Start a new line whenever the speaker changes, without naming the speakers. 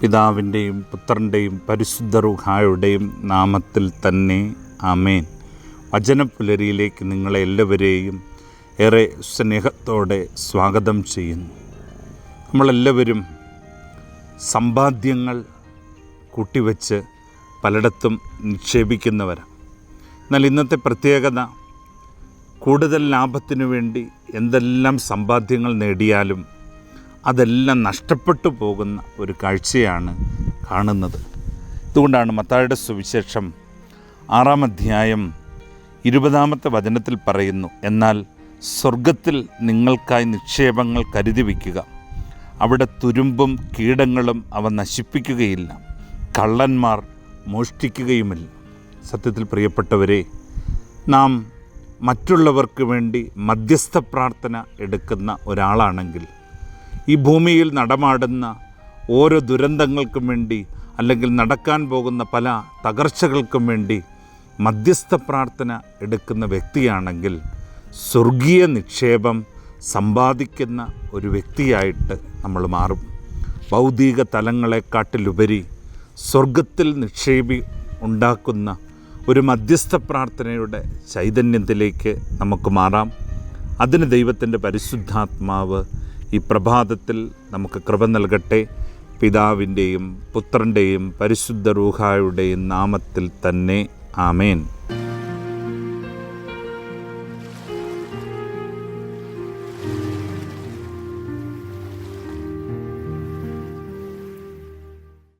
പിതാവിന്റെയും പുത്രന്റെയും പരിശുദ്ധ റുഹായുടെയും നാമത്തിൽ തന്നെ ആമേൻ. വചനപ്പുലരിയിലേക്ക് നിങ്ങളെ എല്ലാവരെയും ഏറെ സ്നേഹത്തോടെ സ്വാഗതം ചെയ്യുന്നു. നമ്മളെല്ലാവരും സമ്പാദ്യങ്ങൾ കൂട്ടിവെച്ച് പലയിടത്തും നിക്ഷേപിക്കുന്നവരാണ്. എന്നാൽ ഇന്നത്തെ പ്രത്യേകത കൂടുതൽ ലാഭത്തിനു വേണ്ടി എന്തെല്ലാം സമ്പാദ്യങ്ങൾ നേടിയാലും അതെല്ലാം നഷ്ടപ്പെട്ടു പോകുന്ന ഒരു കാഴ്ചയാണ് കാണുന്നത്. ഇതുകൊണ്ടാണ് മത്തായുടെ സുവിശേഷം ആറാം അധ്യായം ഇരുപതാമത്തെ വചനത്തിൽ പറയുന്നു എന്നാൽ സ്വർഗത്തിൽ നിങ്ങൾക്കായി നിക്ഷേപങ്ങൾ കരുതി വയ്ക്കുക. അവിടെ തുരുമ്പും കീടങ്ങളും അവ നശിപ്പിക്കുകയില്ല. കള്ളന്മാർ മോഷ്ടിക്കുകയുമില്ല. സത്യത്തിൽ പ്രിയപ്പെട്ടവരെ നാം മറ്റുള്ളവർക്ക് വേണ്ടി മധ്യസ്ഥ പ്രാർത്ഥന എടുക്കുന്ന ഒരാളാണെങ്കിൽ ഈ ഭൂമിയിൽ നടമാടുന്ന ഓരോ ദുരന്തങ്ങൾക്കും വേണ്ടി അല്ലെങ്കിൽ നടക്കാൻ പോകുന്ന പല തകർച്ചകൾക്കും വേണ്ടി മധ്യസ്ഥ പ്രാർത്ഥന എടുക്കുന്ന വ്യക്തിയാണെങ്കിൽ സ്വർഗീയ നിക്ഷേപം സമ്പാദിക്കുന്ന ഒരു വ്യക്തിയായിട്ട് നമ്മൾ മാറും. ഭൗതിക തലങ്ങളെക്കാട്ടിലുപരി സ്വർഗത്തിൽ നിക്ഷേപി ഉണ്ടാക്കുന്ന ഒരു മധ്യസ്ഥ പ്രാർത്ഥനയുടെ ചൈതന്യത്തിലേക്ക് നമുക്ക് മാറാം. അതിന് ദൈവത്തിന്റെ പരിശുദ്ധാത്മാവ് ഈ പ്രഭാതത്തിൽ നമുക്ക് കൃപ നൽകട്ടെ. പിതാവിന്റെയും പുത്രന്റെയും പരിശുദ്ധ റൂഹായുടെയും നാമത്തിൽ തന്നെ. ആമേൻ.